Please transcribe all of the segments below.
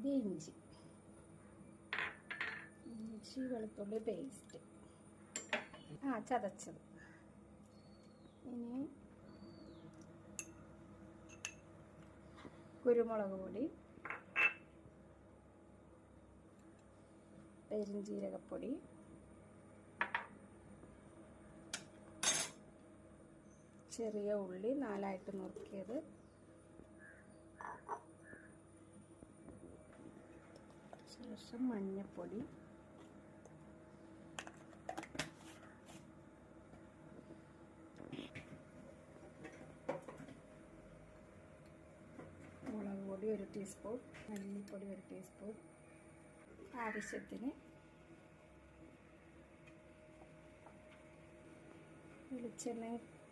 ഇത് ഇഞ്ചി. ഇഞ്ചി വെളുത്തുള്ളി പേസ്റ്റ് ആ ചതച്ചത്. ഇനി കുരുമുളക് പൊടി പെരുംജീരകപ്പൊടി ചെറിയ ഉള്ളി നാലായിട്ട് നുറുക്കിയത്. ശേഷം മഞ്ഞൾപ്പൊടി മുളക് പൊടി ഒരു ടീസ്പൂൺ മല്ലിപ്പൊടി ഒരു ടീസ്പൂൺ ആവശ്യത്തിന് വെളിച്ചെണ്ണ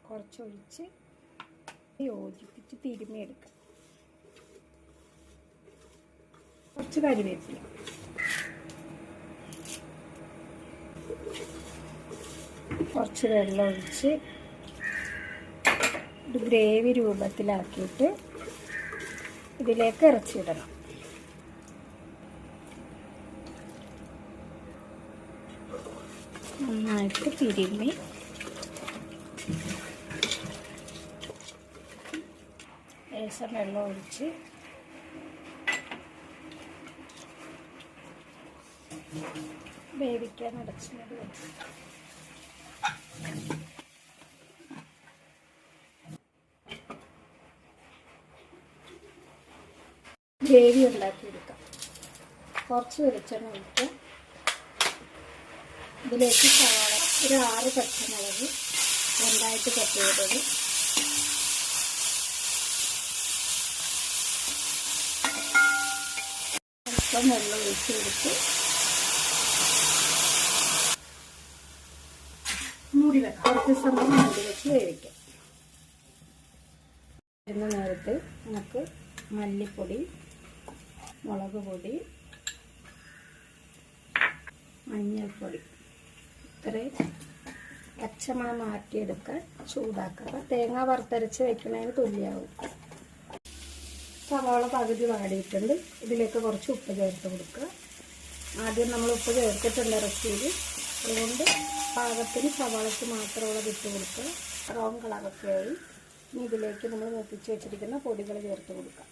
കുറച്ചൊഴിച്ച് യോജിപ്പിച്ച് തിരുമ്മിയെടുക്കാം. കുറച്ച് കരിവേപ്പില. കുറച്ച് വെള്ളം ഒഴിച്ച് ഒരു ഗ്രേവി രൂപത്തിലാക്കിയിട്ട് ഇതിലേക്ക് ഇറച്ചിയിടണം. നന്നായിട്ട് തിരുമ്മി. ലേശം വെള്ളം ഒഴിച്ച് വേവിക്കാൻ വെക്കും ഗ്രേവി ഉണ്ടാക്കിയെടുക്കാം. കുറച്ച് വെളിച്ചെണ്ണ ഒഴിച്ച് ഇതിലേക്ക് സവാള ഒരു ആറ് പച്ചമുളക് രണ്ടായിട്ട് കട്ട് ചെയ്തത്. അല്പം വെള്ളം ഒഴിച്ച് കൊടുത്ത് മൂടി കുറച്ച് സമയം മൂടി വെച്ച് വേവിക്കാം വരുന്ന നേരത്ത് നമുക്ക് മല്ലിപ്പൊടി മുളക് പൊടി മഞ്ഞൾപ്പൊടി ഇത്രയും പച്ചമണം മാറ്റിയെടുക്കാൻ ചൂടാക്കുക. തേങ്ങ വറുത്തരച്ച് വെക്കുന്നതിന് തുല്യമാവും സവാള പകുതി വാടിയിട്ടുണ്ട്. ഇതിലേക്ക് കുറച്ച് ഉപ്പ് ചേർത്ത് കൊടുക്കുക. ആദ്യം നമ്മൾ ഉപ്പ് ചേർത്തിട്ടുണ്ട് ഇറച്ചിയിൽ. അതുകൊണ്ട് പാകത്തിന് സവാളയ്ക്ക് മാത്രമുള്ള ഇട്ട് കൊടുത്ത് ബ്രൗൺ കളറൊക്കെ ആയി. ഇനി ഇതിലേക്ക് നമ്മൾ നിർത്തിച്ച് വെച്ചിരിക്കുന്ന പൊടികൾ ചേർത്ത് കൊടുക്കാം.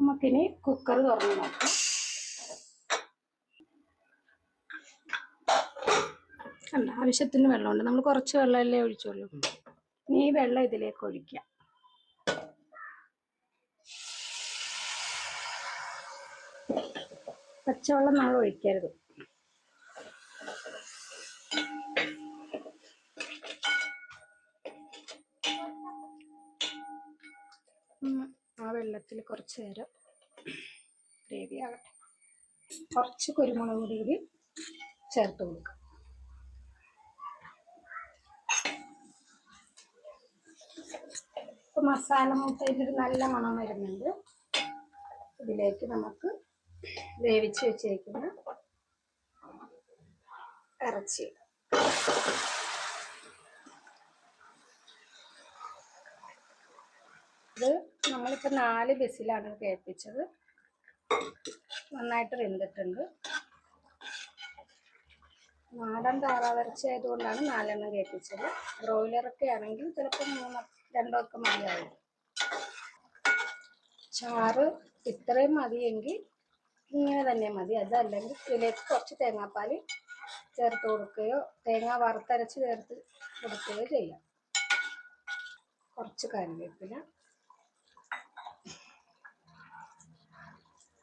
നമുക്കിനി കുക്കർ തുറന്ന് നോക്കാം. അല്ല ആവശ്യത്തിന് വെള്ളമുണ്ട്. നമ്മൾ കുറച്ച് വെള്ളമല്ലേ ഒഴിച്ചുള്ളൂ. ഇനി ഈ വെള്ളം ഇതിലേക്ക് ഒഴിക്കുക. പച്ചവെള്ളം നമ്മൾ ഒഴിക്കരുത്. ആ വെള്ളത്തിൽ കുറച്ച് നേരം ഗ്രേവി ആകട്ടെ. കുറച്ച് കുരുമുളക് പൊടി കൂടി ചേർത്ത് കൊടുക്കാം. മസാല മുട്ടയിൽ ഒരു നല്ല മണം വരുന്നുണ്ട്. ഇതിലേക്ക് നമുക്ക് വേവിച്ച് വെച്ചിരിക്കുന്ന ഇറച്ചി. ഇത് നമ്മളിപ്പോൾ നാല് ബസ്സിലാണ് കേൾപ്പിച്ചത്. നന്നായിട്ട് വെന്തിട്ടുണ്ട്. നാടൻ താറാവിറച്ചി ആയതുകൊണ്ടാണ് നാലെണ്ണം കേൾപ്പിച്ചത്. ബ്രോയിലറൊക്കെ ആണെങ്കിൽ ചിലപ്പോൾ മൂന്ന് രണ്ടോ ഒക്കെ മതിയാവും. ചാറ് ഇത്രയും മതിയെങ്കിൽ ഇങ്ങനെ തന്നെ മതി. അതല്ലെങ്കിൽ ഇതിലേക്ക് കുറച്ച് തേങ്ങാപ്പാൽ ചേർത്ത് കൊടുക്കുകയോ തേങ്ങ വറുത്തരച്ച് ചേർത്ത് കൊടുക്കുകയോ ചെയ്യാം. കുറച്ച് കറിവേപ്പില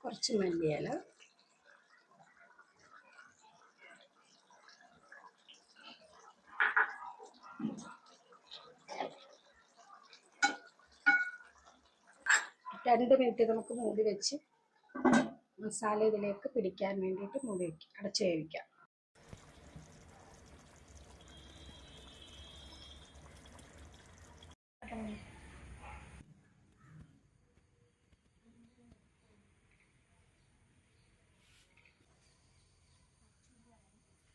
കുറച്ച് മല്ലിയില രണ്ട് മിനിറ്റ് നമുക്ക് മൂടി വെച്ച് മസാല ഇതിലേക്ക് പിടിക്കാൻ വേണ്ടിയിട്ട് മൂടി വയ്ക്കാം അടച്ച് വേവിക്കാം.